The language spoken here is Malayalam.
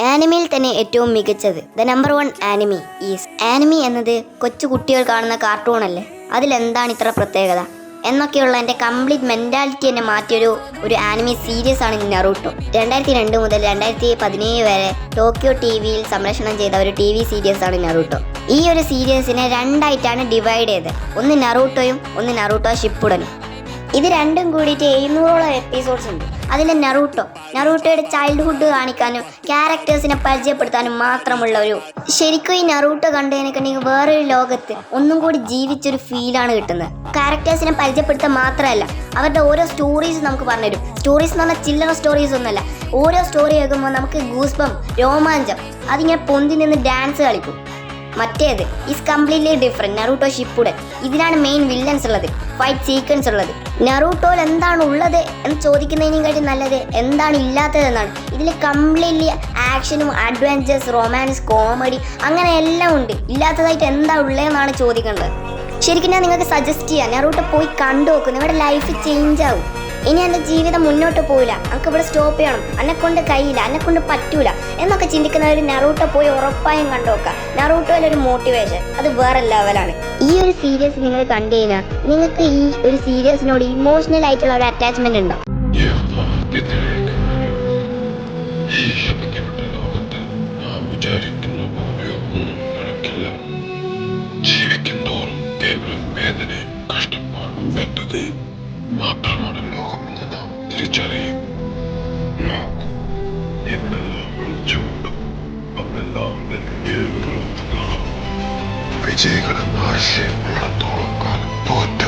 ആനിമിയിൽ തന്നെ ഏറ്റവും മികച്ചത്. The number one anime is anime എന്നത് കൊച്ചു കുട്ടികൾ കാണുന്ന കാർട്ടൂൺ അല്ലേ? അതിലെന്താണ് ഇത്ര പ്രത്യേകത? എന്നൊക്കെയുള്ള എന്റെ കംപ്ലീറ്റ് മെന്റാലിറ്റി എന്നെ മാറ്റിയൊരു ഒരു ആനിമി സീരീസ് ആണ് നറൂട്ടോ. രണ്ടായിരത്തി രണ്ട് മുതൽ രണ്ടായിരത്തി പതിനേഴ് വരെ ടോക്കിയോ ടി വിയിൽ സംരക്ഷണം ചെയ്ത ഒരു ടി വി സീരീസ് ആണ് നറൂട്ടോ. ഈ ഒരു സീരീസിനെ രണ്ടായിട്ടാണ് ഡിവൈഡ് ചെയ്തത്. ഒന്ന് നറൂട്ടോയും ഒന്ന് നറൂട്ടോ ഷിപ്പുടനും ഇത് രണ്ടും കൂടിയിട്ട് എഴുന്നൂറോളം എപ്പിസോഡ്സ് ഉണ്ട്. അതിൽ നറൂട്ടോ. നറൂട്ടോയുടെ ചൈൽഡ്ഹുഡ് കാണിക്കാനും ക്യാരക്ടേഴ്സിനെ പരിചയപ്പെടുത്താനും മാത്രമുള്ള ഒരു ശരിക്കും ഈ നറൂട്ടോ കണ്ടതിനെക്കണ്ടെങ്കിൽ വേറൊരു ലോകത്ത് ഒന്നും കൂടി ജീവിച്ചൊരു ഫീലാണ് കിട്ടുന്നത്. ക്യാരക്ടേഴ്സിനെ പരിചയപ്പെടുത്താൻ മാത്രമല്ല അവരുടെ ഓരോ സ്റ്റോറീസ് നമുക്ക് പറഞ്ഞുതരും. സ്റ്റോറീസ് എന്ന് പറഞ്ഞാൽ ചില്ലറ സ്റ്റോറീസ് ഒന്നുമല്ല. ഓരോ സ്റ്റോറി കേൾക്കുമ്പോൾ നമുക്ക് ഗൂസ്ബം രോമാഞ്ചം അതിങ്ങനെ പൊന്തി നിന്ന് ഡാൻസ് കളിക്കും. മറ്റേത്. Is completely different Naruto Shippuden ഇതിനാണ് മെയിൻ വില്ലൻസ് ഉള്ളത്. ഫൈറ്റ് സീക്വൻസ് ഉള്ളത്. നറൂട്ടോയിൽ എന്താണ് ഉള്ളത് എന്ന് ചോദിക്കുന്നതിനെക്കാട്ടി നല്ലത് എന്താണ് ഇല്ലാത്തതെന്നാണ് ഇതിൽ കംപ്ലീറ്റ്ലി ആക്ഷനും അഡ്വഞ്ചേഴ്സ് റൊമാൻസ് കോമഡി അങ്ങനെ എല്ലാം ഉണ്ട്. ഇല്ലാത്തതായിട്ട് എന്താ ഉള്ളതെന്നാണ് ചോദിക്കേണ്ടത്. ശരിക്കും ഞാൻ നിങ്ങൾക്ക് സജസ്റ്റ് ചെയ്യാം. നറൂട്ടോ പോയി കണ്ടു നോക്കും. നിങ്ങളുടെ ലൈഫ് ചേഞ്ച് ആവും. ഇനി എന്റെ ജീവിതം മുന്നോട്ട് പോയില്ല നമുക്ക് ഇവിടെ സ്റ്റോപ്പ് ചെയ്യണം. എന്നെ കൊണ്ട് കഴിയില്ല. എന്നെ കൊണ്ട് പറ്റൂല. എന്നൊക്കെ ചിന്തിക്കുന്ന ഒരു നറൂട്ടോ പോയി ഉറപ്പായും കണ്ടുനോക്കുക. നെറൂട്ടോയിൽ ഒരു മോട്ടിവേഷൻ അത് വേറെ ലെവലാണ് ഈ ഒരു സീരിയസ് നിങ്ങൾ കണ്ടു കഴിഞ്ഞാൽ നിങ്ങൾക്ക് ഈ ഒരു സീരീസിനോട് ഇമോഷണൽ ആയിട്ടുള്ള ഒരു അറ്റാച്ച്മെന്റ് ഉണ്ടോ? വിചാരിക്കുന്ന കേവലം വേദനയും കഷ്ടപ്പാടും വ്യക്തത മാത്രമാണ് ലോകമെന്ന് നാം തിരിച്ചറിയും നോക്കൂ എന്നെല്ലാം കാലം